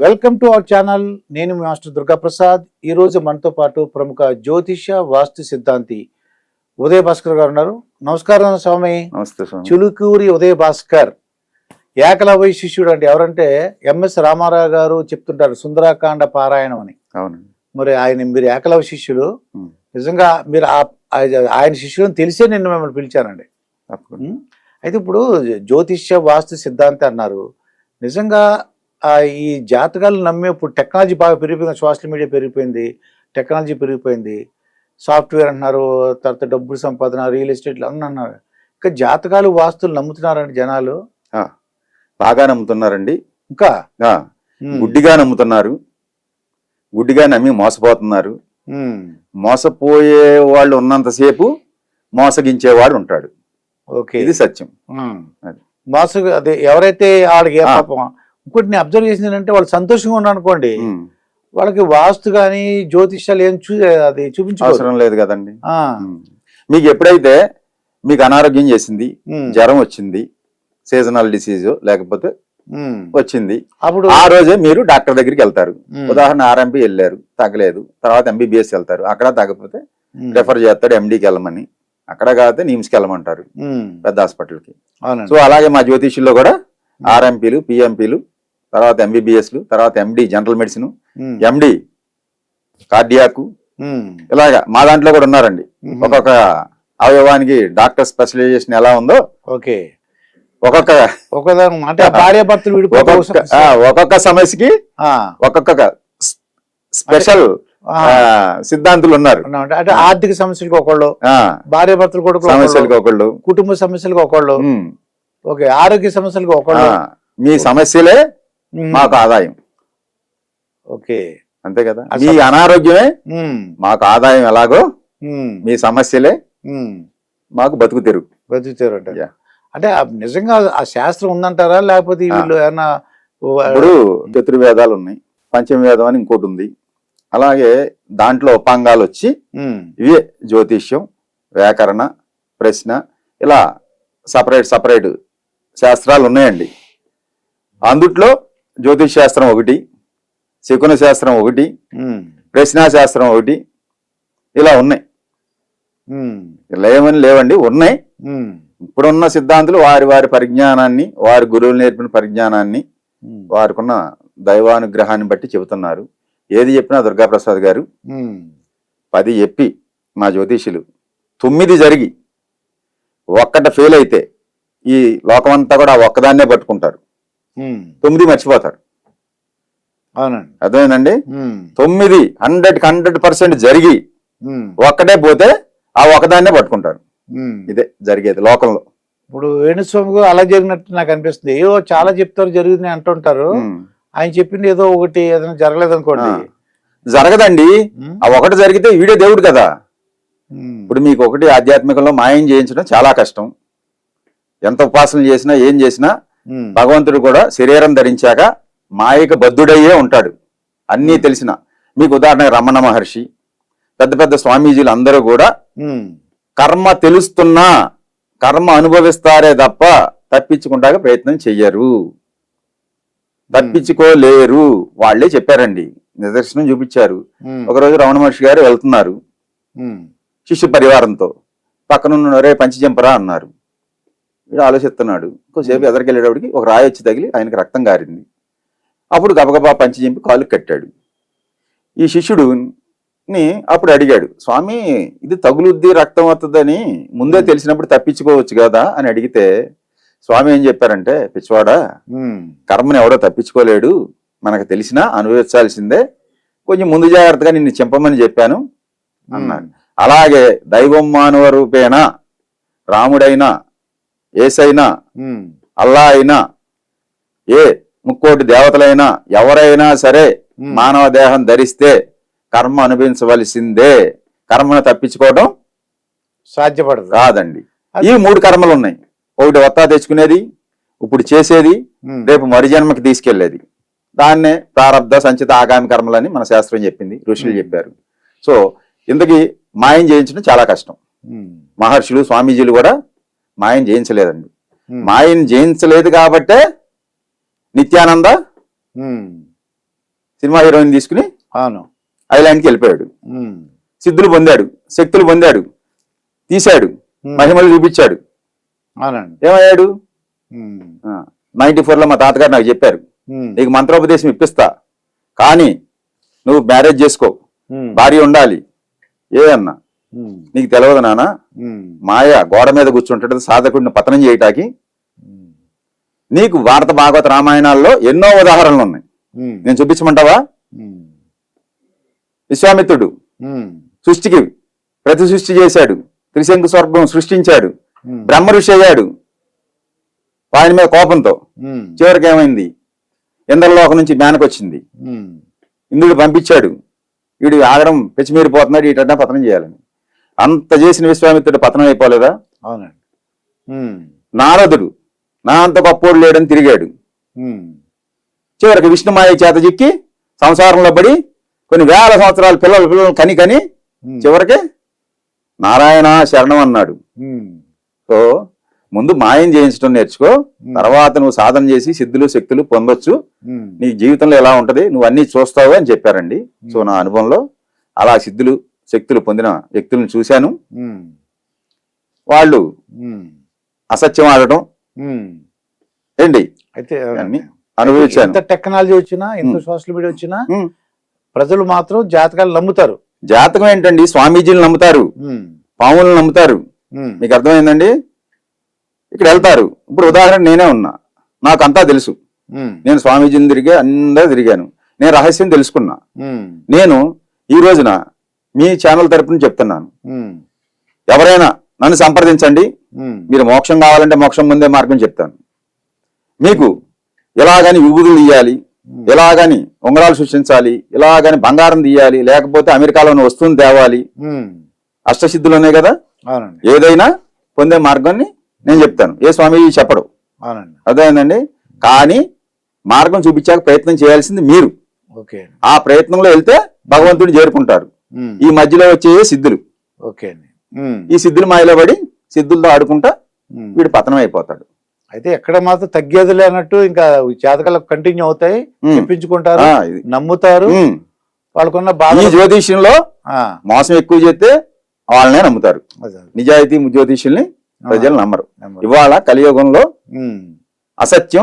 Welcome to our channel. నేను master Durga Prasad ఈ రోజు మనతో పాటు ప్రముఖ జ్యోతిష వాస్తు సిద్ధాంతి ఉదయ భాస్కర్ గారు ఉన్నారు. నమస్కారం స్వామి. నమస్తే చులుకూరి ఉదయ భాస్కర్. ఏకలవ్య శిష్యుడు అంటే ఎవరంటే ఎంఎస్ రామారావు గారు చెప్తుంటారు సుందరాకాండ పారాయణం అని. అవునండి. మరి ఆయన మీరు ఏకలవ్య శిష్యులు. ఉం. నిజంగా మీరు ఆయన శిష్యులను తెలిసే నిన్ను మిమ్మల్ని పిలిచానండి? అయితే ఇప్పుడు జ్యోతిష్య వాస్తు సిద్ధాంతి అన్నారు. నిజంగా ఈ జాతకాలు నమ్మే ఇప్పుడు టెక్నాలజీ బాగా పెరిగిపోయింది సోషల్ మీడియా పెరిగిపోయింది టెక్నాలజీ పెరిగిపోయింది. సాఫ్ట్వేర్ అంటున్నారు తర్వాత డబ్బులు సంపాదన రియల్ ఎస్టేట్లు అన్నీ అన్నారు. ఇంకా జాతకాలు వాస్తులు నమ్ముతున్నారండి జనాలు. బాగా నమ్ముతున్నారండి. ఇంకా. గుడ్డిగా నమ్ముతున్నారు. గుడ్డిగా నమ్మి మోసపోతున్నారు. మోసపోయే వాళ్ళు ఉన్నంతసేపు మోసగించేవాడు ఉంటాడు. ఓకే. ఇది సత్యం. మాసు అదే ఎవరైతే వాళ్ళకి ఏ ఆ. పాపం ఇంకోటి నేను అబ్జర్వ్ చేసింది ఏంటంటే వాళ్ళు సంతోషంగా ఉన్నారు అనుకోండి. వాళ్ళకి వాస్తు కానీ జ్యోతిష్యాలు ఏం చూ అది చూపించుకోరు అవసరం లేదు కదండి. మీకు ఎప్పుడైతే మీకు అనారోగ్యం చేసింది. జ్వరం వచ్చింది సీజనల్ డిసీజ్ లేకపోతే. వచ్చింది అప్పుడు ఆ రోజే మీరు డాక్టర్ దగ్గరికి వెళ్తారు. ఉదాహరణ ఆర్ఎంపీ వెళ్ళారు తగ్గలేదు తర్వాత ఎంబీబీఎస్ వెళ్తారు అక్కడ తగ్గకపోతే ఉం. రెఫర్ చేస్తాడు ఎండీకి వెళ్ళమని అక్కడ కాకపోతే నిమ్స్కి వెళ్ళమంటారు. పెద్ద హాస్పిటల్కి సో అలాగే మా జ్యోతిష్యుల్లో కూడా ఆర్ఎంపీలు పిఎంపీలు తర్వాత ఎంబీబీఎస్లు తర్వాత ఎండి జనరల్ మెడిసిన్. ఎండి కార్డియాకు. ఇలాగా మా దాంట్లో కూడా ఉన్నారండి. ఉం. ఒక్కొక్క అవయవానికి డాక్టర్ స్పెషలైజేషన్ ఎలా ఉందో ఓకే. ఒక్కొక్క ఒక్కొక్క సమస్యకి ఒక్కొక్క స్పెషల్ సిద్ధాంతులు ఉన్నారు. అంటే ఆర్థిక సమస్యలకు ఒకళ్ళు భార్య భర్తలు కూడా సమస్యలకి ఒకళ్ళు. కుటుంబ సమస్యలకు ఒకళ్ళు ఉమ్, ఓకే ఆరోగ్య సమస్యలకు ఒకళ్ళు. మీ సమస్యలే. మాకు ఆదాయం. ఓకే. అంతే కదా? మీ అనారోగ్యమే. మాకు ఆదాయం ఎలాగో. మీ సమస్యలే. మాకు బతుకు తెరుగు బతుకుతారు అంటే Yeah. అంటే ఆ నిజంగా ఆ శాస్త్రం ఉందంటారా? లేకపోతే వీళ్ళు ఏమన్నా ఇప్పుడు చతుర్వేదాలు ఉన్నాయి పంచమవేదం అని ఇంకోటి ఉంది. అలాగే దాంట్లో ఉపాంగాలు వచ్చి. ఇవే జ్యోతిష్యం వ్యాకరణ ప్రశ్న ఇలా సపరేట్ సపరేట్ శాస్త్రాలు ఉన్నాయండి. అందుట్లో జ్యోతిష్ శాస్త్రం ఒకటి శకున శాస్త్రం ఒకటి శాస్త్రం ఒకటి ఇలా ఉన్నాయి. లేవని లేవండి ఉన్నాయి. ఇప్పుడున్న సిద్ధాంతులు వారి వారి పరిజ్ఞానాన్ని వారి గురువులు నేర్పిన పరిజ్ఞానాన్ని. వారికున్న దైవానుగ్రహాన్ని బట్టి చెబుతున్నారు ఏది చెప్పినా దుర్గాప్రసాద్ గారు. పది చెప్పి మా జ్యోతిషులు తొమ్మిది జరిగి ఒక్కట ఫెయిల్ అయితే ఈ లోకమంతా కూడా ఒక్కదాన్నే పట్టుకుంటారు. తొమ్మిది మర్చిపోతారు అవునండి. అర్థమైందండి. తొమ్మిది హండ్రెడ్ హండ్రెడ్ పర్సెంట్ జరిగి. ఒక్కటే పోతే ఆ ఒక్కదాన్నే పట్టుకుంటారు. ఇదే జరిగేది లోకంలో. ఇప్పుడు వేణుస్వామి అలా జరిగినట్టు నాకు అనిపిస్తుంది. ఏవో చాలా చెప్తారు జరుగుతుంది అంటుంటారు. ఆయన చెప్పింది ఏదో ఒకటి ఏదైనా జరగలేదు అనుకోండి. జరగదండి. ఆ ఒకటి జరిగితే వీడే దేవుడు కదా. ఇప్పుడు మీకు ఒకటి ఆధ్యాత్మికంలో మాయం చేయించడం చాలా కష్టం. ఎంత ఉపాసన చేసినా ఏం చేసినా భగవంతుడు కూడా శరీరం ధరించాక మాయకు బద్ధుడయ్యే ఉంటాడు. అన్నీ తెలిసిన మీకు ఉదాహరణ రమణ మహర్షి పెద్ద పెద్ద స్వామీజీలు అందరూ కూడా కర్మ తెలుస్తున్నా కర్మ అనుభవిస్తారే తప్ప తప్పించుకుంటాక ప్రయత్నం చెయ్యరు. తప్పించుకోలేరు. వాళ్ళే చెప్పారండి. నిదర్శనం చూపించారు. ఒకరోజు రమణ మహర్షి గారు వెళ్తున్నారు. శిష్య పరివారంతో పక్కనున్న రే పంచజంపరా అన్నారు. వీడు ఆలోచిస్తున్నాడు. ఇంకోసేపు ఎదరికెళ్ళేటప్పటికి ఒక రాయి వచ్చి తగిలి ఆయనకి రక్తం గారింది. అప్పుడు గబగబా పంచజంపి కాలు కట్టాడు. ఈ శిష్యుడు ని అప్పుడు అడిగాడు స్వామి ఇది తగులుద్ది రక్తం వస్తుందని ముందే తెలిసినప్పుడు తప్పించుకోవచ్చు కదా? అని అడిగితే స్వామి ఏం చెప్పారంటే పిచ్చివాడా కర్మని ఎవడో తప్పించుకోలేడు. మనకు తెలిసినా అనుభవించాల్సిందే. కొంచెం ముందు జాగ్రత్తగా నిన్ను చెంపమని చెప్పాను అన్నాడు. అలాగే దైవం మానవ రూపేణ రాముడైనా ఏసైనా అల్లా అయినా ఏ ముక్కోటి దేవతలైనా ఎవరైనా సరే మానవ దేహం ధరిస్తే కర్మ అనుభవించవలసిందే. కర్మను తప్పించుకోవడం సాధ్యపడదు. కాదండి. ఈ మూడు కర్మలు ఉన్నాయి ఒకటి వత్తా తెచ్చుకునేది ఇప్పుడు చేసేది. రేపు మరుజన్మకి తీసుకెళ్ళేది దాన్నే ప్రారంధ సంచిత ఆగామి కర్మలని మన శాస్త్రం చెప్పింది ఋషులు. చెప్పారు. సో ఇంతకీ మాయం చేయించడం చాలా కష్టం. మహర్షులు స్వామీజీలు కూడా మాయం చేయించలేదండి ఉమ్. మాయం జయించలేదు కాబట్టే నిత్యానంద. సినిమా హీరోయిన్ తీసుకుని అవును. ఐలాండ్కి వెళ్ళిపోయాడు. సిద్ధులు పొందాడు శక్తులు పొందాడు తీశాడు మహిమలు చూపించాడు. ఏమయ్యాడు? నైన్టీ లో మా తాతగారు నాకు చెప్పారు నీకు మంత్రోపదేశం ఇప్పిస్తా కానీ నువ్వు మ్యారేజ్ చేసుకో భార్య ఉండాలి. ఏ అన్నా నీకు తెలియదు నాన్న. మాయ గోడ మీద కూర్చుంటాడు సాధకుడిని పతనం చేయటానికి. నీకు భారత భాగవత రామాయణాల్లో ఎన్నో ఉదాహరణలు ఉన్నాయి. నేను చూపించమంటావా? విశ్వామిత్రుడు సృష్టికి ప్రతి సృష్టి చేశాడు. త్రిశంకు స్వర్గం సృష్టించాడు. బ్రహ్మ ఋషి అయ్యాడు. ఆయన మీద కోపంతో చివరికి ఏమైంది? ఇంద్రలోకం నుంచి వచ్చింది ఇంద్రుడు పంపించాడు. వీడు ఆగడం పెచ్చిమీరిపోతున్నాడు వీటన్నా పతనం చేయాలని. అంత చేసిన విశ్వామిత్రుడు పతనం అయిపోలేదా? అవునండి. నారదుడు నా అంత గొప్పోడు లేడని తిరిగాడు. చివరికి విష్ణుమాయ చేత చిక్కి సంసారంలో పడి కొన్ని వేల సంవత్సరాలు పిల్లలు పిల్లలు కని కని చివరికి నారాయణ శరణం అన్నాడు. సో ముందు మాయం చేయించడం నేర్చుకో తర్వాత నువ్వు సాధన చేసి సిద్ధులు శక్తులు పొందొచ్చు. నీ జీవితంలో ఎలా ఉంటది? నువ్వు అన్ని చూస్తావు అని చెప్పారండి. సో నా అనుభవంలో అలా సిద్ధులు శక్తులు పొందిన వ్యక్తులను చూశాను. వాళ్ళు అసత్యం ఆడటం. ఏంటి? అయితే అనుభవించాను. ఎంత టెక్నాలజీ వచ్చినా ఎంత. సోషల్ మీడియా వచ్చినా. ప్రజలు మాత్రం జాతకాలు నమ్ముతారు. జాతకం ఏంటండి? స్వామీజీలు నమ్ముతారు. పాములను నమ్ముతారు. మీకు అర్థమైందండి? ఇక్కడ వెళ్తారు. ఇప్పుడు ఉదాహరణ నేనే ఉన్నా. నాకు అంతా తెలుసు నేను స్వామీజీని తిరిగి అందరూ తిరిగాను. నేను రహస్యం తెలుసుకున్నా. నేను ఈ రోజున మీ ఛానల్ తరపున చెప్తున్నాను. ఎవరైనా నన్ను సంప్రదించండి. మీరు మోక్షం కావాలంటే మోక్షం ముందే మార్గం చెప్తాను. మీకు ఎలాగని విభూతులు తీయాలి ఎలాగని ఉంగరాలు సృష్టించాలి ఇలాగని బంగారం తీయాలి లేకపోతే అమెరికాలో వస్తువుని తేవాలి. అష్టసిద్ధులు ఉన్నాయి కదా? ఏదైనా పొందే మార్గాన్ని నేను చెప్తాను. ఏ స్వామీజీ చెప్పడు. అర్థమైందండి? కానీ మార్గం చూపించాక ప్రయత్నం చేయాల్సింది మీరు. ఓకే. ఆ ప్రయత్నంలో వెళ్తే భగవంతుడిని చేరుకుంటారు. ఈ మధ్యలో వచ్చే సిద్ధులు. ఓకే ఈ సిద్ధులు మాయలో పడి సిద్ధులతో ఆడుకుంటా. వీడు పతనం అయిపోతాడు అయితే ఎక్కడ మాత్రం తగ్గేదిలే అన్నట్టు ఇంకా జాతకాలు కంటిన్యూ అవుతాయి. చెప్పించుకుంటారు. నమ్ముతారు. వాళ్ళకున్న బాధ జ్యోతిష్యంలో మోసం ఎక్కువ చేస్తే వాళ్ళనే నమ్ముతారు. నిజాయితీ జ్యోతిష్యుల్ని ప్రజలు నమ్మరు. ఇవాళ కలియుగంలో అసత్యం